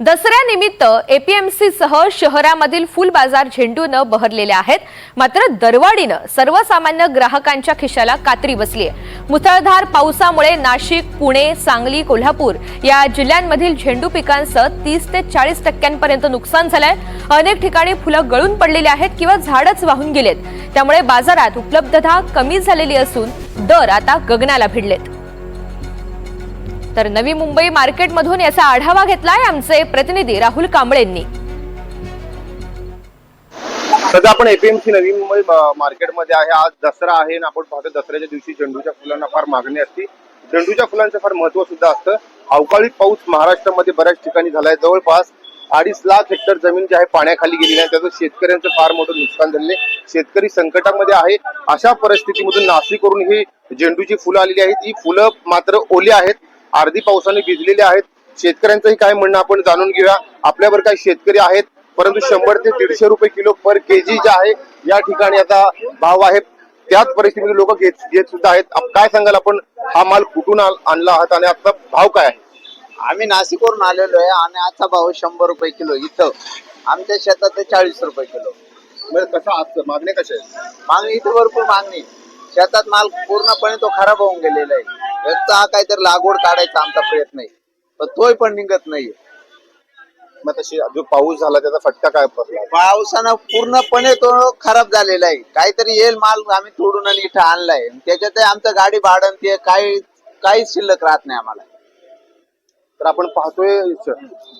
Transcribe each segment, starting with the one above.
दसऱ्यानिमित्त एपीएमसीसह शहरामधील फुल बाजार झेंडूनं बहरलेले आहेत. मात्र दरवाढीनं सर्वसामान्य ग्राहकांच्या खिशाला कात्री बसली आहे. मुसळधार पावसामुळे नाशिक पुणे सांगली कोल्हापूर या जिल्ह्यांमधील झेंडू पिकांचं तीस ते चाळीस टक्क्यांपर्यंत नुकसान झालंय. अनेक ठिकाणी फुलं गळून पडलेली आहेत किंवा झाडच वाहून गेलेत. त्यामुळे बाजारात उपलब्धता कमी झालेली असून दर आता गगनाला भिडलेत. तर नवी मुंबई मार्केटमधून याचा आढावा घेतलाय आमचे प्रतिनिधी राहुल कांबळेंनी. सध्या आपण एपीएमसी नवी मुंबई मार्केटमध्ये आहे. आज दसरा आहे आणि आपण पाहतो दसऱ्याच्या दिवशी झेंडूच्या फुलांना फार मागणी असते. झेंडूच्या फुलांचं फार महत्त्व सुद्धा असतं. अवकाळी पाऊस महाराष्ट्रामध्ये बऱ्याच ठिकाणी झालाय. जवळपास अडीच लाख हेक्टर जमीन जी आहे पाण्याखाली गेली आहे. त्याचं शेतकऱ्यांचं फार मोठं नुकसान झालेले शेतकरी संकटामध्ये आहे. अशा परिस्थितीमधून नाशिकवरून ही झेंडूची फुलं आलेली आहेत. ही फुलं मात्र ओली आहेत. अर्धी पावसाने भिजलेली आहेत. शेतकऱ्यांचंही काय म्हणणं आपण जाणून घेऊया. आपल्यावर काही शेतकरी आहेत परंतु शंभर ते दीडशे रुपये किलो पर केजी जे आहे या ठिकाणी आता भाव आहे त्याच परिस्थितीमध्ये लोक घेत घेत सुद्धा आहेत. काय सांगाल आपण? हा माल कुठून आणला आहात आणि आता भाव काय आहे? आम्ही नाशिकवरून आलेलो आहे. आणि आजचा भाव शंभर रुपये किलो इथं. आमच्या शेतात चाळीस रुपये किलो. म्हणजे कसं असतं मागणी कशा आहे मागणी इथे भरपूर मागणी. शेतात माल पूर्णपणे तो खराब होऊन गेलेला आहे. याचा काहीतरी लागवड काढायचा आमचा प्रयत्न आहे. पण तोही पण निघत नाहीये. मग तशी जो पाऊस झाला त्याचा फटका काय पडला? पावसानं पूर्णपणे तो खराब झालेला आहे. काहीतरी येईल माल आम्ही तोडून आणि इथं आणलाय. त्याच्यात आमचं गाडी भाडं ते काही काहीच शिल्लक राहत नाही आम्हाला. तर आपण पाहतोय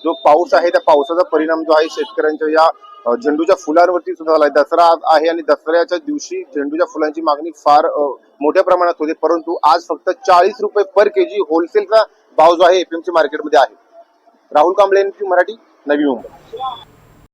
जो पाऊस आहे त्या पावसाचा परिणाम जो आहे शेतकऱ्यांच्या या झेंडूच्या फुलांवरती सुद्धा झालाय दसरा आहे आणि दसऱ्याच्या दिवशी झेंडूच्या फुलांची मागणी फार मोठ्या प्रमाणात होती. परंतु आज फक्त चाळीस रुपये पर केजी होलसेलचा भाव जो आहे एपीएमसी मार्केटमध्ये आहे. राहुल कांबळे मराठी नवी मुंबई.